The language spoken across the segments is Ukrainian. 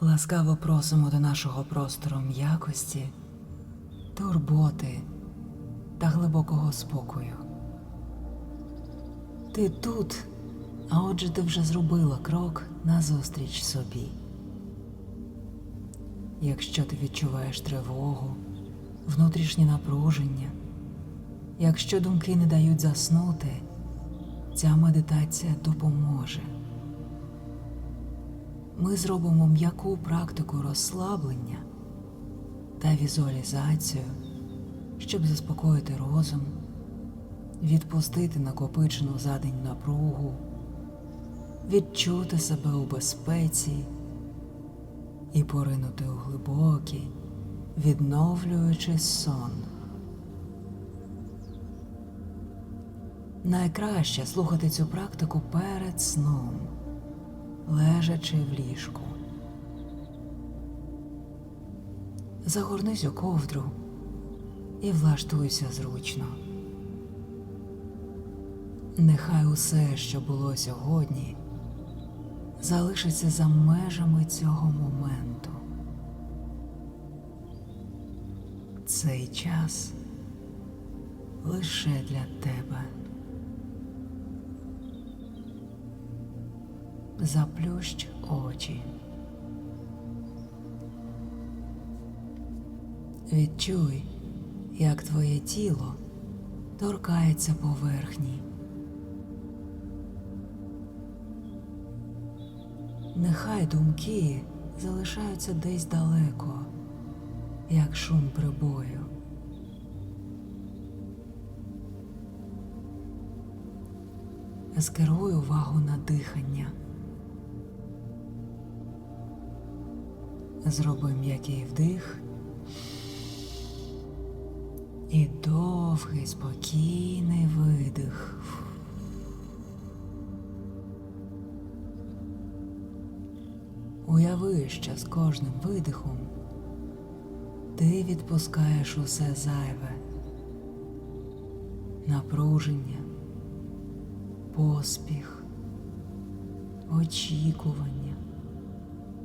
Ласкаво просимо до нашого простору м'якості, турботи та глибокого спокою. Ти тут, а отже, ти вже зробила крок назустріч собі. Якщо ти відчуваєш тривогу, внутрішнє напруження, якщо думки не дають заснути, ця медитація допоможе. Ми зробимо м'яку практику розслаблення та візуалізацію, щоб заспокоїти розум, відпустити накопичену за день напругу, відчути себе у безпеці і поринути у глибокий, відновлюючий сон. Найкраще слухати цю практику перед сном лежачи в ліжку. Загорнись у ковдру і влаштуйся зручно. Нехай усе, що було сьогодні, залишиться за межами цього моменту. Цей час лише для тебе. Заплющ очі. Відчуй, як твоє тіло торкається поверхні. Нехай думки залишаються десь далеко, як шум прибою. Скеруй увагу на дихання. Зроби м'який вдих і довгий спокійний видих. Уяви, що з кожним видихом ти відпускаєш усе зайве, напруження, поспіх, очікування,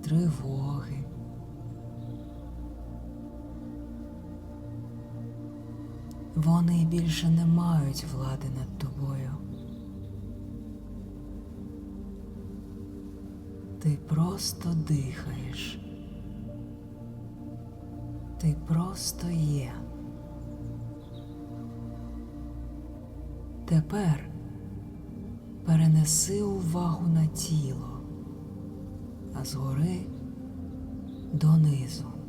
тривоги. Вони більше не мають влади над тобою. Ти просто дихаєш. Ти просто є. Тепер перенеси увагу на тіло, а згори донизу.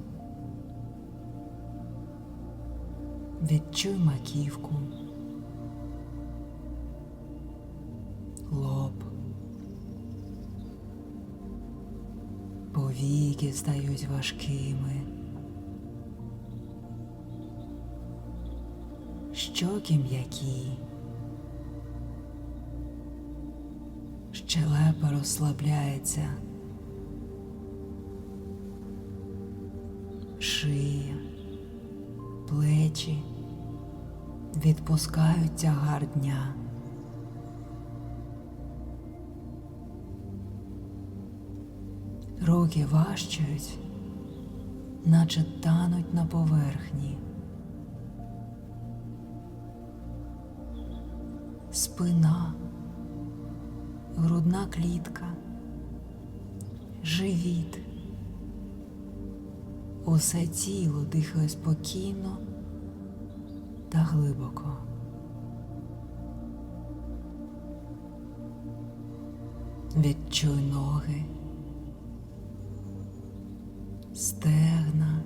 Відчуй маківку, лоб, повіки стають важкими, щоки м'які, щелепа розслабляється, шия, плечі відпускають тягар дня. Руки важчають, наче тануть на поверхні. Спина, грудна клітка, живіт. Усе тіло дихає спокійно та глибоко. Відчуй ноги, стегна,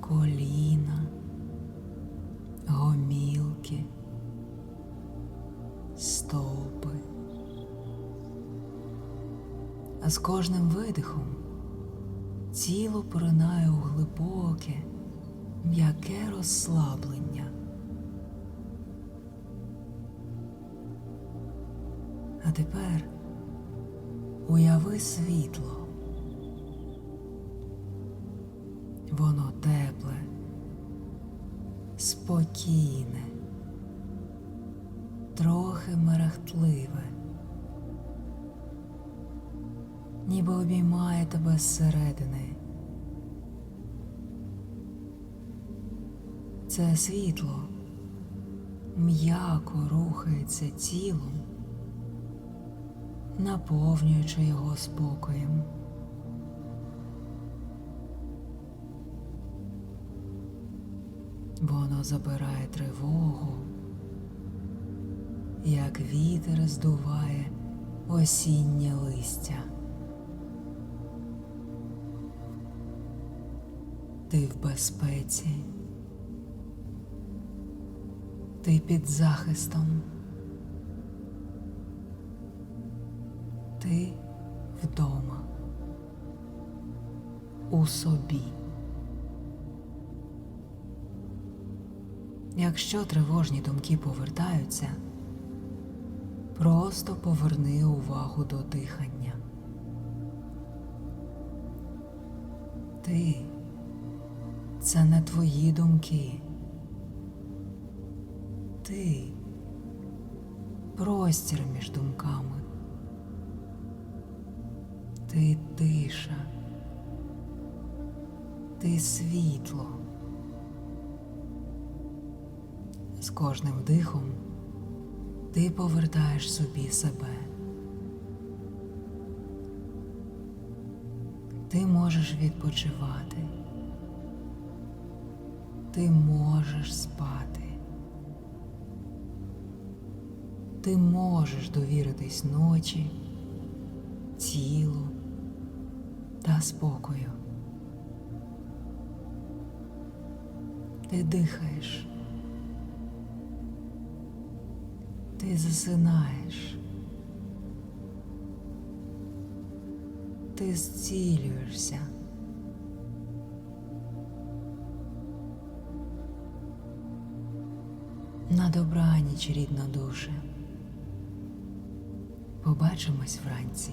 коліна, гомілки, стовпи. А з кожним видихом тіло поринає у глибоке, м'яке розслаблення. А тепер уяви світло. Воно тепле, спокійне, трохи мерехтливе. ніби обіймає тебе зсередини. Це світло м'яко рухається тілом, наповнюючи його спокоєм. Воно забирає тривогу, як вітер здуває осіннє листя. Ти в безпеці. Ти під захистом. Ти вдома. У собі. Якщо тривожні думки повертаються, просто поверни увагу до дихання. Ти це не твої думки. Ти простір між думками. Ти тиша. Ти світло. З кожним вдихом ти повертаєш собі себе. Ти можеш відпочивати. Ти можеш спати. Ти можеш довіритись ночі, тілу та спокою. Ти дихаєш. Ти засинаєш. Ти зцілюєшся. На добраніч, рідна душе. Побачимось вранці.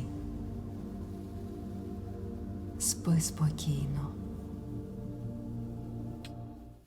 Спи спокійно.